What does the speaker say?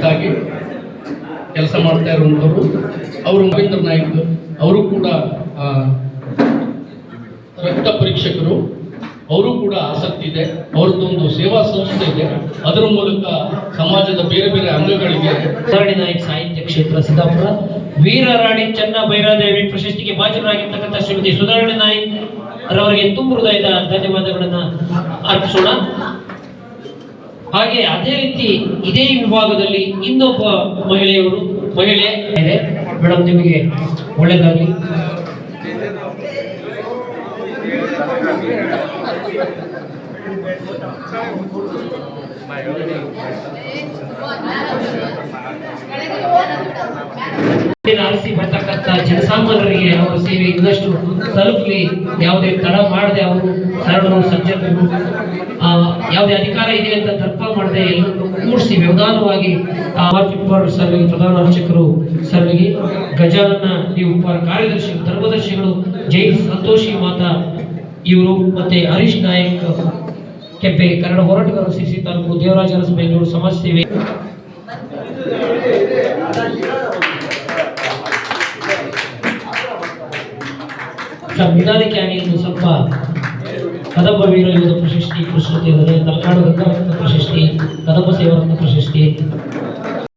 ಇದಾಗಿ ಕೆಲಸ ಮಾಡ್ತಾ ಇರುವಂಥವ್ರು. ಅವರು ರವೀಂದ್ರ ನಾಯ್ಕ, ಅವರು ಕೂಡ ರಕ್ತ ಪರೀಕ್ಷಕರು. ಅವರು ಕೂಡ ಆಸಕ್ತಿ ಇದೆ. ಅವ್ರದ್ದೊಂದು ಸೇವಾ ಸಂಸ್ಥೆ ಇದೆ. ಅದರ ಮೂಲಕ ಸಮಾಜದ ಬೇರೆ ಬೇರೆ ಅಂಗಗಳಿಗೆ ಸರಣಿ ನಾಯಕ್ ಸಾಹಿತ್ಯ ಕ್ಷೇತ್ರ ಸಿದ್ದಾಪುರ. ವೀರರಾಣಿ ಚನ್ನ ಭೈರಾದೇವಿ ಪ್ರಶಸ್ತಿಗೆ ಭಾಜನರಾಗಿರ್ತಕ್ಕಂಥ ಶ್ರೀಮತಿ ಸುಧಾರಣೆ ನಾಯಕ್ ಅವರಿಗೆ ತುಂಬ ಹೃದಯದ ಧನ್ಯವಾದಗಳನ್ನು ಅರ್ಪಿಸೋಣ. ಹಾಗೆ ಅದೇ ರೀತಿ ಇದೇ ವಿಭಾಗದಲ್ಲಿ ಇನ್ನೊಬ್ಬ ಮಹಿಳೆಯವರು, ಮಹಿಳೆ ಇದೆ. ಮೇಡಮ್ ನಿಮಗೆ ಒಳ್ಳೆಯದಾಗಲಿ ಆರಿಸಿ ಬರ್ತಕ್ಕಂಥ ಜನಸಾಮಾನ್ಯರಿಗೆ ಅವರ ಸೇವೆ ಇನ್ನಷ್ಟು ತಲುಪಲಿ. ಯಾವುದೇ ತಡ ಮಾಡದೆ ಅವರು ಸರಳರು, ಸಜ್ಜನರು. ಯಾವುದೇ ಅಧಿಕಾರ ಇದೆ ಅಂತ ತರ್ಕ ಮಾಡದೆ ಎಲ್ಲರನ್ನು ಕೂಡಿಸಿ ವ್ಯವಧಾನವಾಗಿ ಸರ್ವಿಗೆ ಪ್ರಧಾನ ಅರ್ಚಕರು ಸರ್ವಿಗೆ ಗಜಾನನ ನೀವು ಕಾರ್ಯದರ್ಶಿ ಧರ್ಮದರ್ಶಿಗಳು ಜೈ ಸಂತೋಷಿ ಮಾತಾ ಇವರು ಮತ್ತೆ ಹರೀಶ್ ನಾಯಕ್ ಕೆಂಪೆ ಕನ್ನಡ ಹೋರಾಟಗಾರರು ಸಿಸಿ ತಾಲೂಕು ದೇವರಾಜ ಬೆಂಗಳೂರು ಸಮಾಜ ಸೇವೆ. ಸಂವಿಧಾನಕ್ಕೆ ಆಗಿ ಸ್ವಲ್ಪ ಕದಂಬ ವೀರ ಯೋಧ ಪ್ರಶಸ್ತಿ ಪುರಸ್ಕೃತ ಇದ್ದಾರೆ ತಲಕಾಡು ಗಂಗಾರತ್ನ ಪ್ರಶಸ್ತಿ ಕದಂಬ ಸೇವಾರತ್ನ ಪ್ರಶಸ್ತಿ.